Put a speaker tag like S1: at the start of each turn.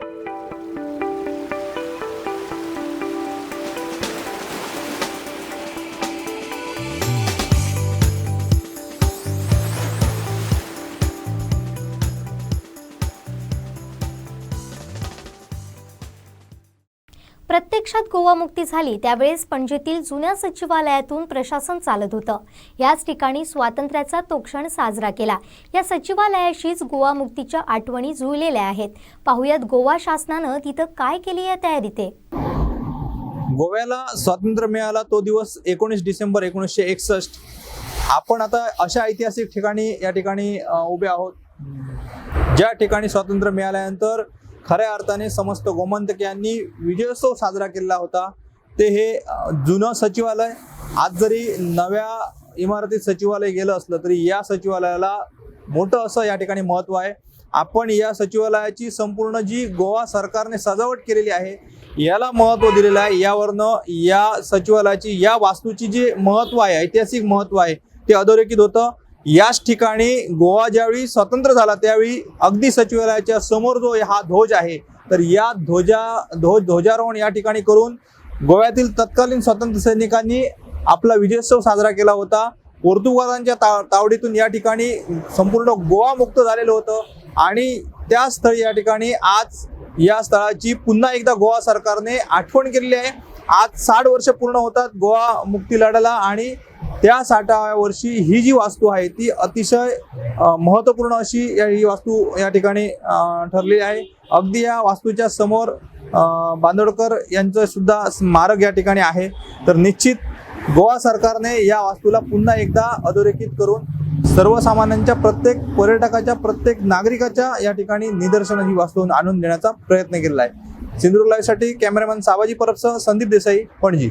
S1: Thank you. प्रत्यक्षात गोवा मुक्ती झाली त्यावेळेस पणजीतील जुन्या सचिवालयातून प्रशासन चालत होतं. याच ठिकाणी स्वातंत्र्याचा तो क्षण साजरा केला. या सचिवालयाशीच गोवा मुक्तीच्या आठवणी जुळलेल्या आहेत. पाहुयात गोवा शासनानं तिथं काय केली या तयारीत? ते
S2: गोव्याला स्वातंत्र्य मिळाला तो दिवस एकोणीस डिसेंबर एकोणीसशे एकसष्ट. आपण आता अशा ऐतिहासिक ठिकाणी या ठिकाणी उभे आहोत. ज्या ठिकाणी स्वातंत्र्य मिळाल्यानंतर खऱ्या अर्थाने समस्त गोमंतक यांनी विजयोत्सव साजरा केलेला होता. ते हे जुनं सचिवालय आज जरी नव्या इमारतीत सचिवालय गेलं असलं तरी या सचिवालयाला मोठं असं या ठिकाणी महत्त्व आहे. आपण या सचिवालयाची संपूर्ण जी गोवा सरकारने सजावट केलेली आहे याला महत्त्व दिलेलं आहे. यावरनं या सचिवालयाची या वास्तूची जे महत्त्व आहे ऐतिहासिक महत्त्व आहे ते अधोरेखित होतं. याच ठिकाणी गोवा ज्यावेळी स्वतंत्र झाला त्यावेळी अगदी सचिवालयाच्या समोर जो हा ध्वज आहे तर या ध्वजा ध्वज ध्वजारोहण या ठिकाणी करून गोव्यातील तत्कालीन स्वातंत्र्य सैनिकांनी आपला विजयोत्सव साजरा केला होता. पोर्तुगालांच्या ता तावडीतून या ठिकाणी संपूर्ण गोवा मुक्त झालेलं होतं आणि त्या स्थळी या ठिकाणी आज या स्थळाची पुन्हा एकदा गोवा सरकारने आठवण केलेली आहे. आज साठ वर्ष पूर्ण होतात गोवा मुक्ती लढ्याला आणि त्या साठाव्या वर्षी ही जी वास्तू आहे ती अतिशय महत्त्वपूर्ण अशी या- ही वास्तू या ठिकाणी ठरलेली आहे. अगदी या वास्तूच्या समोर बांदोडकर यांचं सुद्धा स्मारक या ठिकाणी आहे. तर निश्चित गोवा सरकारने या वास्तूला पुन्हा एकदा अधोरेखित करून सर्वसामान्यांच्या प्रत्येक पर्यटकाच्या प्रत्येक नागरिकाच्या या ठिकाणी निदर्शन ही वास्तू आणून देण्याचा प्रयत्न केलेला आहे. सिंधुदुर्ग लाईव्हसाठी कॅमेरामॅन सावाजी परबसह संदीप देसाई पणजी.